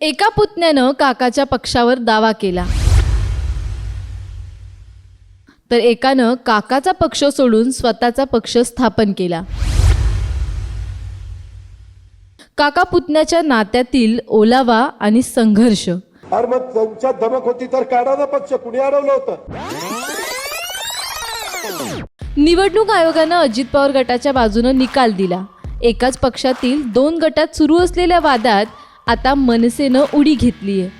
एका पुतण्यानं काकाच्या पक्षावर दावा केला. तर एकानं काकाचा पक्ष सोडून स्वतःचा पक्ष स्थापन केला. काका पुतण्याच्या नात्यातील ओलावा आणि संघर्ष. अरे मग त्यांच्यात धमक होती तर काढा ना पक्ष कुणी अडवलं होतं? निवडणूक आयोगानं अजित पवार गटाच्या बाजूनं निकाल दिला. एकाच पक्षातील दोन गटात सुरू असलेल्या वादात आता मनसेनं उडी घेतली आहे.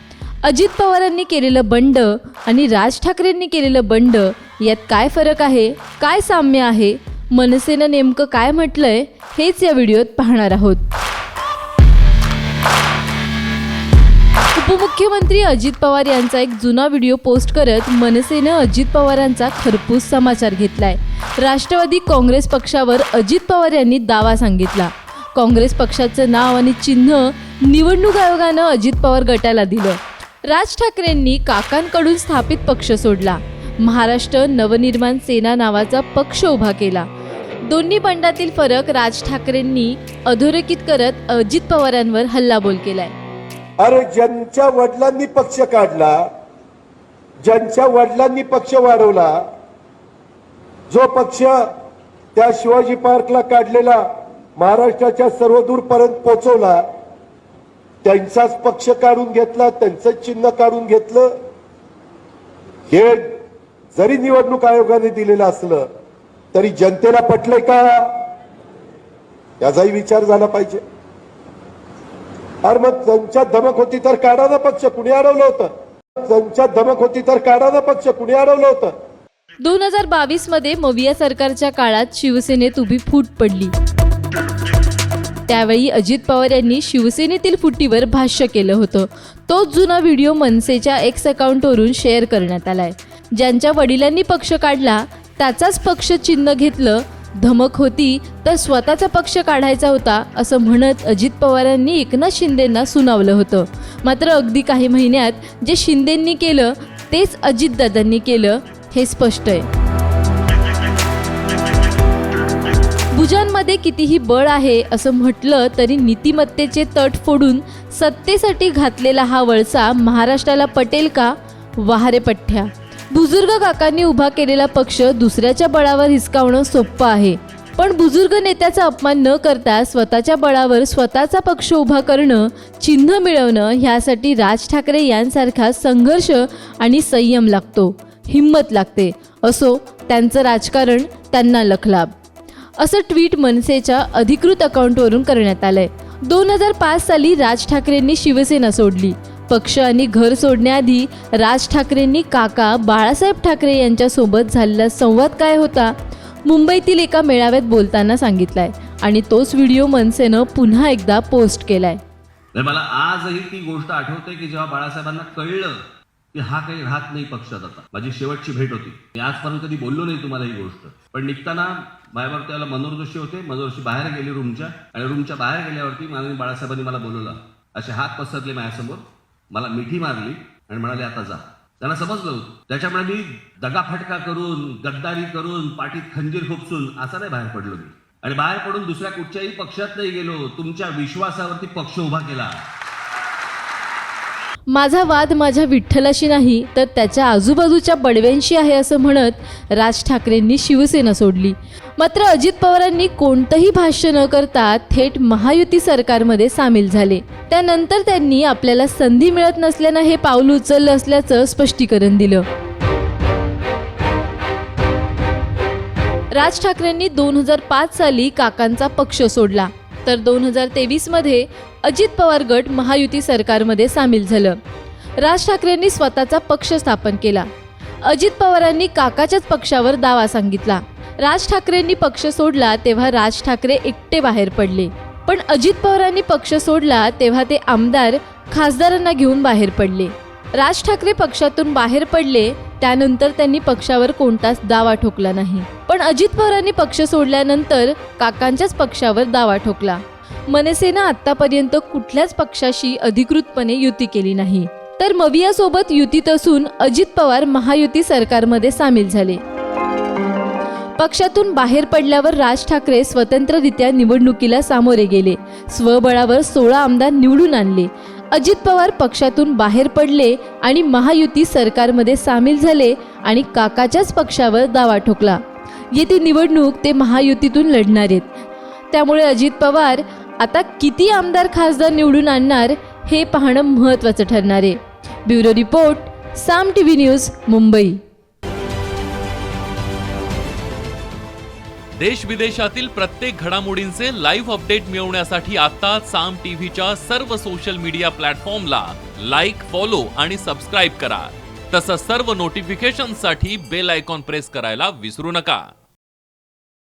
अजित पवारांनी केलेलं बंड आणि राज ठाकरेंनी केलेलं बंड यात काय फरक आहे? काय साम्य आहे? मनसेनं नेमकं काय म्हटलंय? हेच या व्हिडिओत पाहणार आहोत. उपमुख्यमंत्री अजित पवार यांचा एक जुना व्हिडिओ पोस्ट करत मनसेनं अजित पवारांचा खरपूस समाचार घेतलाय. राष्ट्रवादी काँग्रेस पक्षावर अजित पवार यांनी दावा सांगितला. काँग्रेस पक्षाचं नाव आणि चिन्ह निवडणूक आयोगानं अजित पवार गटाला दिलं. राज ठाकरेंनी काकांकडून स्थापित पक्ष सोडला. महाराष्ट्र नवनिर्माण सेना नावाचा पक्ष उभा केला. दोन्ही बंडातील फरक राज ठाकरेंनी अधोरेखित करत अजित पवारांवर हल्लाबोल केलाय. अरे ज्यांच्या वडिलांनी पक्ष काढला ज्यांच्या वडिलांनी पक्ष वाढवला जो पक्ष त्या शिवाजी पार्कला काढलेला महाराष्ट्राच्या सर्वदूरपर्यंत पोहोचवला त्यांचाच पक्ष काढून घेतला त्यांचंच चिन्ह काढून घेतलं. हे जरी निवडणूक आयोगाने दिलेलं असलं तरी जनतेला पटलंय का? याचाही विचार झाला पाहिजे. अरे मग त्यांच्या धमक होती तर काढा ना पक्ष कुणी अडवलं होतं? त्यांच्या धमक होती तर काढा ना पक्ष कुणी अडवलं होतं? दोन हजार बावीसमध्ये मविया सरकारच्या काळात शिवसेनेत उभी फूट पडली. त्यावेळी अजित पवार यांनी शिवसेनेतील फुटीवर भाष्य केलं होतं. तोच जुना व्हिडिओ मनसेच्या एक्स अकाउंटवरून शेअर करण्यात आलाय. ज्यांच्या वडिलांनी पक्ष काढला त्याचाच पक्ष चिन्ह घेतलं धमक होती तर स्वतःचा पक्ष काढायचा होता असं म्हणत अजित पवारांनी एकनाथ शिंदेंना सुनावलं होतं. मात्र अगदी काही महिन्यात जे शिंदेंनी केलं तेच अजितदादांनी केलं हे स्पष्ट आहे. भुजांमध्ये कितीही बळ आहे असं म्हटलं तरी नीतिमत्तेचे तट फोडून सत्तेसाठी घातलेला हा वळसा महाराष्ट्राला पटेल का? वहारे पठ्ठ्या. बुजुर्ग काकांनी उभा केलेला पक्ष दुसऱ्याच्या बळावर हिसकावणं सोपं आहे. पण बुजुर्ग नेत्याचा अपमान न करता स्वतःच्या बळावर स्वतःचा पक्ष उभा करणं चिन्ह मिळवणं ह्यासाठी राज ठाकरे यांसारखा संघर्ष आणि संयम लागतो. हिंमत लागते. असो त्यांचं राजकारण त्यांना लखलाभ असं ट्विट मनसेच्या अधिकृत अकाउंटवरून करण्यात आलंय. दोन हजार पाच साली राज ठाकरेंनी शिवसेना सोडली. पक्ष आणि घर सोडण्याआधी राज ठाकरेंनी काका बाळासाहेब ठाकरे यांच्यासोबत झालेला संवाद काय होता मुंबईतील एका मेळाव्यात बोलताना सांगितलाय आणि तोच व्हिडिओ मनसेनं पुन्हा एकदा पोस्ट केलाय. म्हणजे मला आजही ती गोष्ट आठवते की जेव्हा बाळासाहेबांना कळलं की हा काही राहत नाही पक्षात आता. माझी शेवटची भेट होती. मी आजपर्यंत कधी बोललो नाही तुम्हाला ही गोष्ट. पण निघताना माझ्यावर त्याला मनोहर जोशी होते. मनोहर जोशी बाहेर गेले रूमच्या आणि रूमच्या बाहेर गेल्यावरती माननीय बाळासाहेबांनी मला बोलवलं. असे हात पसरले माझ्यासमोर. मला मिठी मारली आणि म्हणाले आता जा. त्यांना समजलं. त्याच्यामुळे मी दगाफटका करून गद्दारी करून पाठीत खंजीर खुपसून असा नाही बाहेर पडलो मी. आणि बाहेर पडून दुसऱ्या कुठच्याही पक्षात नाही गेलो. तुमच्या विश्वासावरती पक्ष उभा केला. माझा वाद माझ्या विठ्ठलाशी नाही तर त्याच्या आजूबाजूच्या बडव्यांशी आहे असं म्हणत राज ठाकरेंनी शिवसेना सोडली. मात्र अजित पवारांनी कोणतंही भाष्य न करता थेट महायुती सरकारमध्ये सामील झाले. त्यानंतर त्यांनी आपल्याला संधी मिळत नसल्यानं हे पाऊल उचललं असल्याचं स्पष्टीकरण दिलं. राज ठाकरेंनी दोन हजार पाच साली काकांचा पक्ष सोडला. तर दोन हजार तेवीसमध्ये अजित पवार गट महायुती सरकारमध्ये सामील झालं. राज ठाकरेंनी स्वतःचा पक्ष स्थापन केला. अजित पवारांनी काकाच्याच पक्षावर दावा सांगितला. राज ठाकरेंनी पक्ष सोडला तेव्हा राज ठाकरे एकटे बाहेर पडले. पण अजित पवारांनी पक्ष सोडला तेव्हा ते आमदार खासदारांना घेऊन बाहेर पडले. राज ठाकरे पक्षातून बाहेर पडले त्यानंतर त्यांनी पक्षावर कोणताच दावा ठोकला नाही. पण अजित पवारांनी पक्ष सोडल्यानंतर काकांच्याच पक्षावर दावा ठोकला. मनसेनं आतापर्यंत कुठल्याच पक्षाशी अधिकृतपणे युती केली नाही. तर मवियासोबत युतीत असून अजित पवार महायुती सरकारमध्ये सामील झाले. पक्षातून बाहेर पडल्यावर राज ठाकरे स्वतंत्ररित्या निवडणुकीला सामोरे गेले. स्वबळावर सोळा आमदार निवडून आणले. अजित पवार पक्षातून बाहेर पडले आणि महायुती सरकारमध्ये सामील झाले आणि काकाच्याच पक्षावर दावा ठोकला. येथे निवडणूक ते महायुतीतून लढणार आहेत. त्यामुळे अजित पवार आता किती आमदार खासदार निवडून आणणार हे पाहणं महत्त्वाचं ठरणार आहे. Bureau report Saam T V news Mumbai. देश विदेशातील प्रत्येक घडामोडींचे लाईव्ह अपडेट मिळवण्यासाठी आता साम टीव्हीच्या सर्व सोशल मीडिया प्लॅटफॉर्मला लाईक फॉलो आणि सबस्क्राईब करा. तसंच सर्व नोटिफिकेशनसाठी बेल आयकॉन प्रेस करायला विसरू नका.